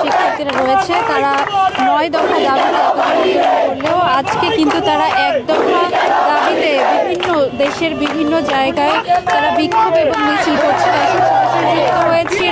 শিক্ষার্থীরা রয়েছে, তারা নয় দফা দাবি করলেও আজকে কিন্তু তারা এক দাবিতে বিভিন্ন দেশের বিভিন্ন জায়গায় তারা বিক্ষোভ এবং মিছিল করছে। হয়েছে।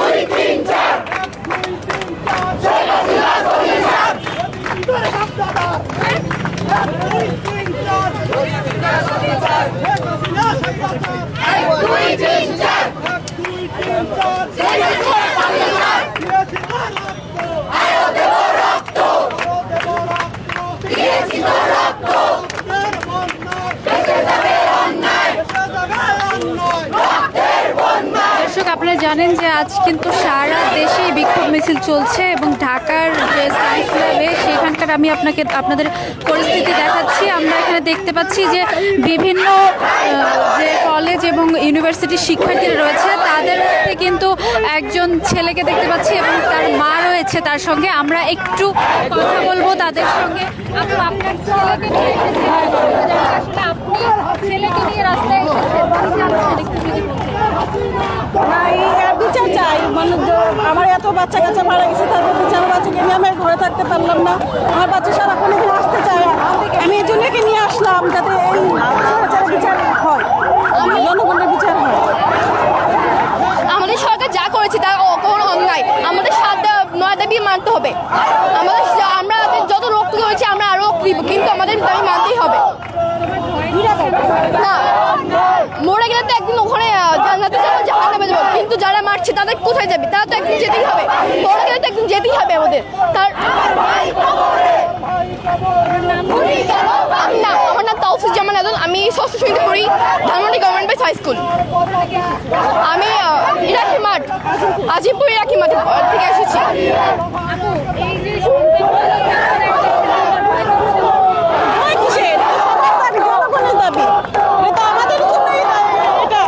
আপনারা জানেন যে আজ কিন্তু সারা দেশে বিক্ষোভ মিছিল চলছে এবং ঢাকার যে সায়েন্স ল্যাবে সেখানকার আমি আপনাকে, আপনাদের পরিস্থিতি দেখাচ্ছি। আমরা দেখতে পাচ্ছি যে বিভিন্ন যে কলেজ এবং ইউনিভার্সিটির শিক্ষার্থীরা রয়েছে, তাদের মধ্যে কিন্তু একজন ছেলেকে দেখতে পাচ্ছি এবং তার মা রয়েছে তার সঙ্গে। আমরা একটু কথা বলব তাদের সঙ্গে। আপু, আপনার ছেলেকে নিয়ে রাস্তায় আমার এত বাচ্চা কাচ্চা মারা গেছে তাদের বিচার বাচ্চাকে নিয়ে আমি ঘরে থাকতে পারলাম না। আমার বাচ্চা সারাক্ষণ এখানে আসতে চায় না। আমি এই জন্য নিয়ে আসলাম যাতে এই বিচার হয় জনগণের বিচার হয়। আমাদের সরকার যা করেছে তা কোনো অন্যায়। আমাদের সাত নয় দাবি মানতে হবে। আমাদের আমরা যত রক্ত করেছি আমরা আরও রক্ত দিব কিন্তু আমাদের দাবি মানতেই হবে। না। মরে গেলে তো একদিন ওখানে আহ, জান্নাতে যাব জাহান্নামে যাব কিন্তু যারা মারছে তাদের কোথায় যাবে? তারা তো একদিন যেতেই হবে। গেলে তো একদিন যেতেই হবে আমাদের। তার না, আমার নাম তাওফিজ আমি ষষ্ঠ শ্রেণীতে পড়ি Dhanmondi government boys high school আমি ইরাকি মাঠ, আজিমপুর ইরাকি মাঠ থেকে এসেছি ভয় কিসের? দাবি, জনগণের দাবি এটা তো আমাদের জন্যই দাবি, এটা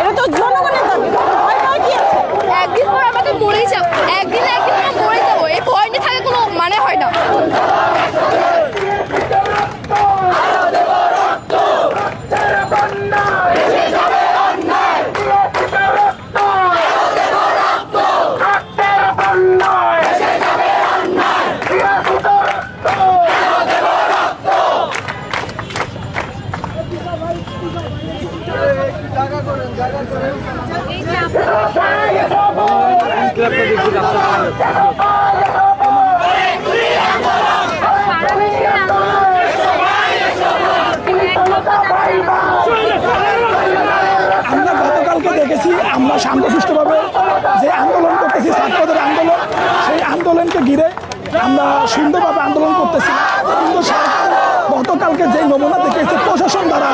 এটা তো জনগণের দাবি ভয় ভয় কি আছে একদিন পর আমাদের মরেই যাব একদিন একদিন আমরা মরে যাব। এই ভয় নিয়ে থাকা কোনো মানে হয় না। আমরা গতকালকে দেখেছি, আমরা শান্তশিষ্টভাবে যে আন্দোলন করতেছি, ছাত্রদের আন্দোলন, সেই আন্দোলনকে ঘিরে আমরা সুন্দরভাবে আন্দোলন করতেছি। কিন্তু সরকার গতকালকে যে নমুনা দেখেছে প্রশাসন দ্বারা,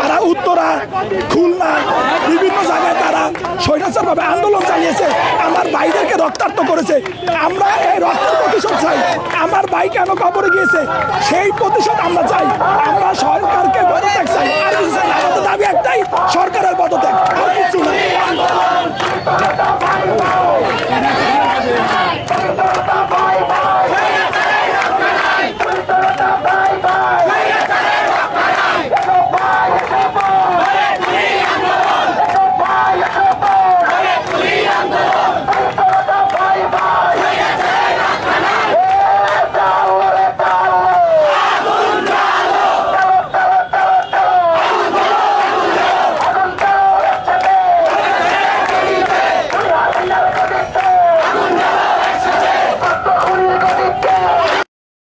তারা উত্তরা, খুলনা, বিভিন্ন জায়গায় তারা স্বৈরাচারভাবে আন্দোলন চালিয়েছে, আমার বাইদেরকে রক্তাক্ত করেছে। আমরা এই রক্তের প্রতিশোধ চাই, আমার ভাই কেন কবরে গিয়েছে? সেই প্রতিশোধ আমরা চাই, আমরা সরকারকে পদত্যাগ চাই।